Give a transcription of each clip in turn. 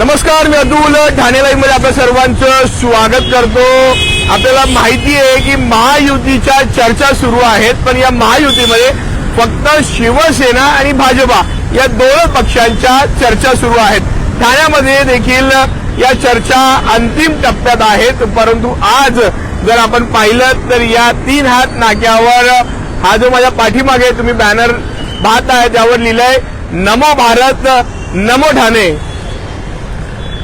नमस्कार मी अतुल ठाणे लाईव्हमध्ये आपल्या सर्वांचं स्वागत करतो. आपल्याला माहिती आहे की महायुतीच्या चर्चा सुरू आहेत पण या महायुतीमध्ये फक्त शिवसेना आणि भाजपा या दोन पक्षांच्या चर्चा सुरू आहेत. ठाण्यामध्ये देखील या चर्चा अंतिम टप्प्यात आहेत परंतु आज जर आपण पाहिलं तर या तीन हात नाक्यावर हा जो माझ्या पाठीमागे तुम्ही बॅनर पाहत आहे त्यावर लिहिलंय नमो भारत नमो ठाणे.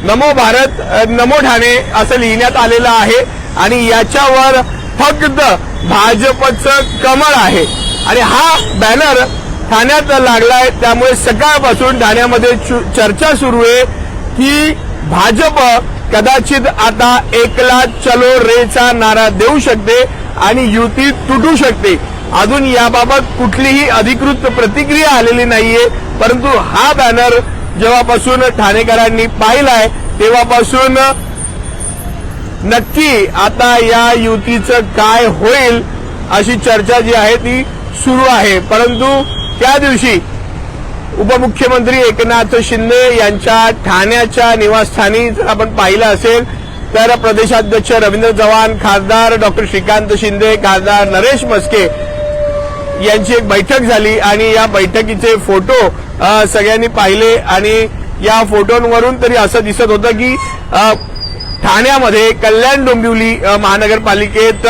नमो भारत नमो ठाणे असं लिहिण्यात आलेलं आहे. आणि याच्यावर फक्त भाजपचं कमळ आहे. आणि हा बॅनर ठाण्यात लागलाय. त्यामुळे सकाळपासून ठाण्यामध्ये चु- चर्चा सुरू आहे की भाजप कदाचित आता एकला चलो रेचा नारा देऊ शकते आणि युती तुटू शकते. अजून याबाबत कुठलीही अधिकृत प्रतिक्रिया आलेली नाहीये. परंतु हा बॅनर जेव्हापासून ठाणेकरांनी पाहिलाय तेव्हापासून नक्की आता या युतीचं काय होईल अशी चर्चा जी आहे ती सुरू आहे. परंतु त्या दिवशी उपमुख्यमंत्री एकनाथ शिंदे यांच्या ठाण्याच्या निवासस्थानी जर आपण पाहिलं असेल तर प्रदेशाध्यक्ष रवींद्र चव्हाण खासदार डॉक्टर श्रीकांत शिंदे खासदार नरेश मस्के यांची एक बैठक झाली आणि या बैठकीचे फोटो सगळ्यांनी पाहिले आणि या फोटोंवरून तरी असं दिसत होतं की ठाण्यामध्ये कल्याण डोंबिवली महानगरपालिकेत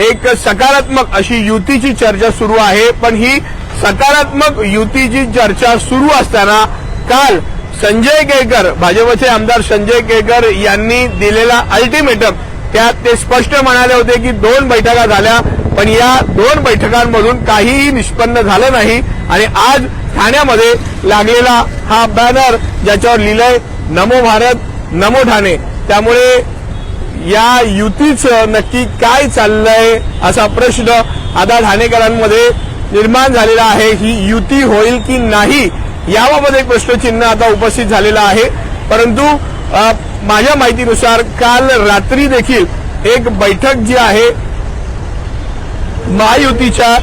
एक सकारात्मक अशी युतीची चर्चा सुरू आहे. पण ही सकारात्मक युतीची चर्चा सुरू असताना काल संजय केळकर भाजपचे आमदार संजय केळकर यांनी दिलेला अल्टिमेटम त्यात ते स्पष्ट म्हणाले होते की दोन बैठका झाल्या. पण या दोन बैठकांमधून काहीही निष्पन्न झालं नाही आणि आज ठाण्यामध्ये लागलेला हा बॅनर ज्याच्यावर लिहिलंय नमो भारत नमो ठाणे. त्यामुळे या युतीचं नक्की काय चाललंय असा प्रश्न आता ठाणेकरांमध्ये निर्माण झालेला आहे. ही युती होईल की नाही याबाबत एक प्रश्नचिन्ह आता उपस्थित झालेलं आहे. परंतु माझ्या माहितीनुसार काल रात्री देखील एक बैठक जी आहे महायुतीच्या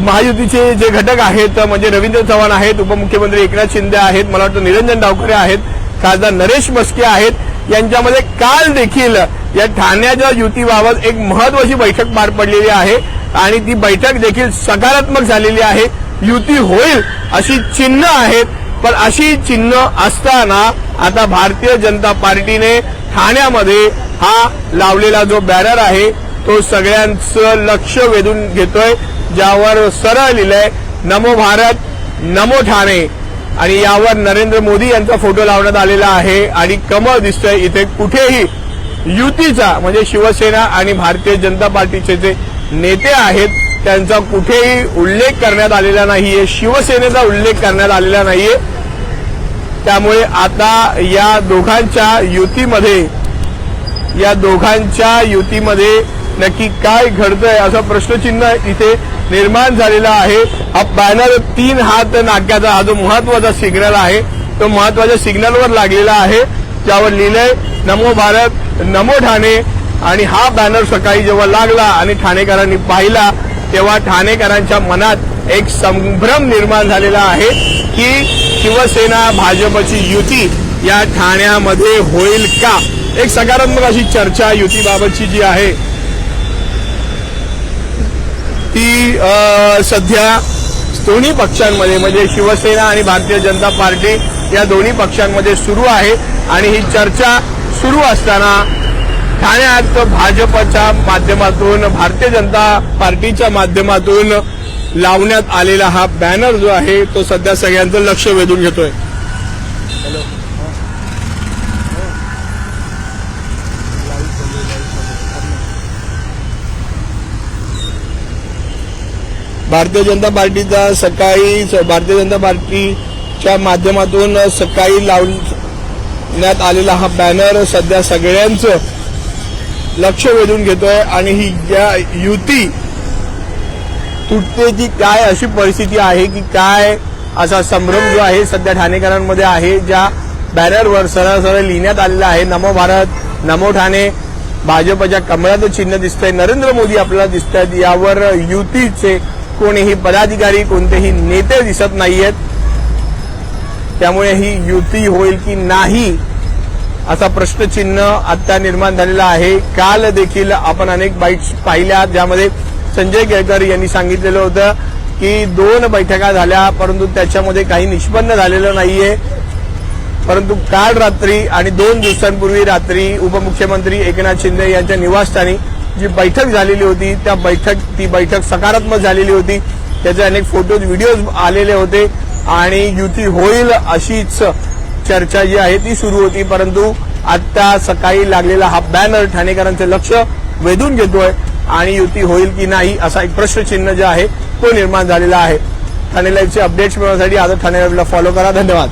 महायुतीचे जे घटक आहेत म्हणजे रवींद्र चव्हाण आहेत उपमुख्यमंत्री एकनाथ शिंदे आहेत मला वाटतं निरंजन डावकरे आहेत खासदार नरेश मस्के आहेत यांच्यामध्ये काल देखील या ठाण्याच्या युतीबाबत एक महत्वाची बैठक पार पडलेली आहे आणि ती बैठक देखील सकारात्मक झालेली आहे. युती होईल अशी चिन्ह आहेत पण अशी चिन्ह असताना आता भारतीय जनता पार्टीने ठाण्यामध्ये हा लावलेला जो बॅनर आहे तो सगळ्यांचं लक्ष वेधून घेतोय ज्यावर सरळ लिहिलंय नमो भारत नमो ठाणे. आणि यावर नरेंद्र मोदी यांचा फोटो लावण्यात आलेला आहे आणि कमळ दिसतंय इथे कुठेही. युतीचा म्हणजे शिवसेना आणि भारतीय जनता पार्टीचे जे नेते आहेत त्यांचा कुठेही उल्लेख करण्यात आलेला नाहीये. शिवसेनेचा उल्लेख करण्यात आलेला नाहीये. त्यामुळे आता या दोघांच्या युतीमध्ये या दोघांच्या युतीमध्ये नक्की काय घडतंय असं प्रश्नचिन्ह इथे निर्माण झालेला आहे. हा बॅनर तीन हात नाक्याचा हा जो महत्त्वाचा सिग्नल आहे तो महत्त्वाच्या सिग्नलवर लागलेला आहे. ज्यावर लिहिलंय नमो भारत नमो ठाणे. आणि हा बॅनर सकाळी जेव्हा लागला आणि ठाणेकरांनी पाहिला तेव्हा ठाणेकरांच्या मनात एक संभ्रम निर्माण झालेला आहे की शिवसेना भाजपची युती या ठाण्यामध्ये होईल का? एक सकारात्मक अशी चर्चा युतीबाबतची जी आहे ती सध्या दोन्ही पक्षांमध्ये म्हणजे शिवसेना आणि भारतीय जनता पार्टी या दोन्ही पक्षांमध्ये सुरू आहे. आणि ही चर्चा सुरू असताना ठाण्यात भाजपच्या माध्यमातून भारतीय जनता पार्टीच्या माध्यमातून लावण्यात आलेला हा बॅनर जो आहे तो सध्या सगळ्यांचं लक्ष वेधून घेतोय. भारतीय जनता पार्टीचा सकाळी भारतीय जनता पार्टीच्या माध्यमातून सकाळी लावण्यात आलेला हा बॅनर सध्या सगळ्यांचं लक्ष वेधून घेतोय आणि ही ज्या युती तुटते ती काय अशी परिस्थिती आहे की काय असा संभ्रम जो आहे सध्या ठाणेकरांमध्ये आहे ज्या बॅनरवर सरळ सरळ लिहिण्यात आलेला आहे नमो भारत नमो ठाणे भाजपच्या कमळाचं चिन्ह दिसतंय नरेंद्र मोदी आपल्याला दिसत आहेत यावर युतीचे कोणीही पदाधिकारी कोणतेही नेते दिसत नाहीयेत. त्यामुळे ही युती होईल की नाही असा प्रश्नचिन्ह आता निर्माण झालेला आहे. काल देखील आपण अनेक बाईट्स पाहिल्या ज्यामध्ये संजय केळकर यांनी सांगितलेलं होतं की दोन बैठका झाल्या परंतु त्याच्यामध्ये काही निष्पन्न झालेलं नाहीये. परंतु काल रात्री आणि दोन दिवसांपूर्वी रात्री उपमुख्यमंत्री एकनाथ शिंदे यांच्या निवासस्थानी जी बैठक झालेली होती त्या बैठक ती बैठक सकारात्मक झालेली होती. त्याचे अनेक फोटोज व्हिडिओज आलेले होते. आणि युती होईल अशीच चर्चा जी आहे ती सुरू होती. परंतु आता सकाळी लागलेला हा बॅनर ठाणेकरांचं लक्ष वेधून घेतोय. आणि युती होईल की नाही असा एक प्रश्नचिन्ह जे आहे तो निर्माण झालेला आहे. ठाणे लाईव्हचे अपडेट्स मिळवण्यासाठी आता ठाणे लाईव्हला फॉलो करा. धन्यवाद.